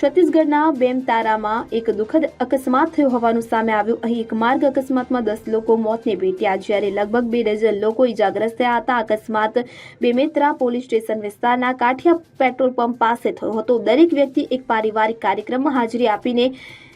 છત્તીસગઢના બેમતારામાં એક દુઃખદ અકસ્માત થયો હોવાનું સામે આવ્યું. અહીં એક માર્ગ અકસ્માતમાં દસ લોકો મોતને ભેટ્યા. જ્યારે લગભગ બે ડઝન લોકો ઇજાગ્રસ્ત થયા હતા. અકસ્માત બેમેત્રા પોલીસ સ્ટેશન વિસ્તારના કાઠિયા પેટ્રોલ પંપ પાસે થયો હતો. દરેક વ્યક્તિ એક પારિવારિક કાર્યક્રમમાં હાજરી આપીને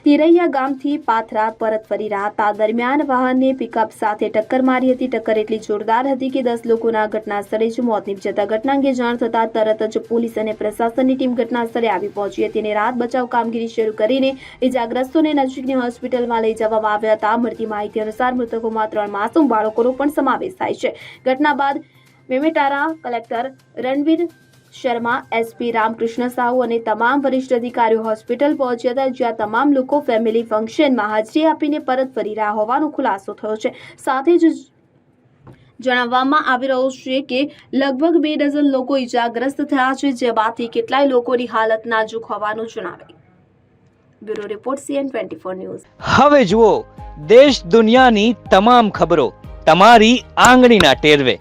તિરૈયા ગામથી પાથરા, પરત ફરી રહ્યા હતા દરમિયાન વાહનને પિકઅપ સાથે ટક્કર મારી હતી. ટક્કર એટલી જોરદાર હતી કે દસ લોકોના ઘટના સ્થળે જ મોત નીપજ્યા હતા. ઘટના અંગે જાણ થતાં તરત જ પોલીસ અને પ્રશાસનની ટીમ ઘટના સ્થળે આવી પહોંચી હતી અને રાહત બચાવ કામગીરી શરૂ કરીને ઇજાગ્રસ્તોને નજીકની હોસ્પિટલમાં લઈ જવામાં આવ્યા હતા. મળતી માહિતી અનુસાર મૃતકોમાં ત્રણ માસૂમ બાળકોનો પણ સમાવેશ થાય છે. ઘટના બાદ મેમેટારા કલેક્ટર રણવીર શર્મા એસપી રામકૃષ્ણ સાહુ અને તમામ વરિષ્ઠ અધિકારીઓ હોસ્પિટલ પહોંચ્યા હતા, જ્યાં તમામ લોકો ફેમિલી ફંક્શનમાં હાજરી આપીને પરત ફરી રહ્યા હોવાનો ખુલાસો થયો છે. સાથે જ જણાવવામાં આવી રહ્યું છે કે લગભગ બે ડઝન લોકો ઇજાગ્રસ્ત થયા છે, જેમાંથી કેટલાય લોકોની હાલત નાજુક હોવાનું જણાવે. Bureau report CN twenty four news. હવે જુઓ, દેશ દુનિયાની તમામ ખબરો તમારી આંગળીના ટેરવે.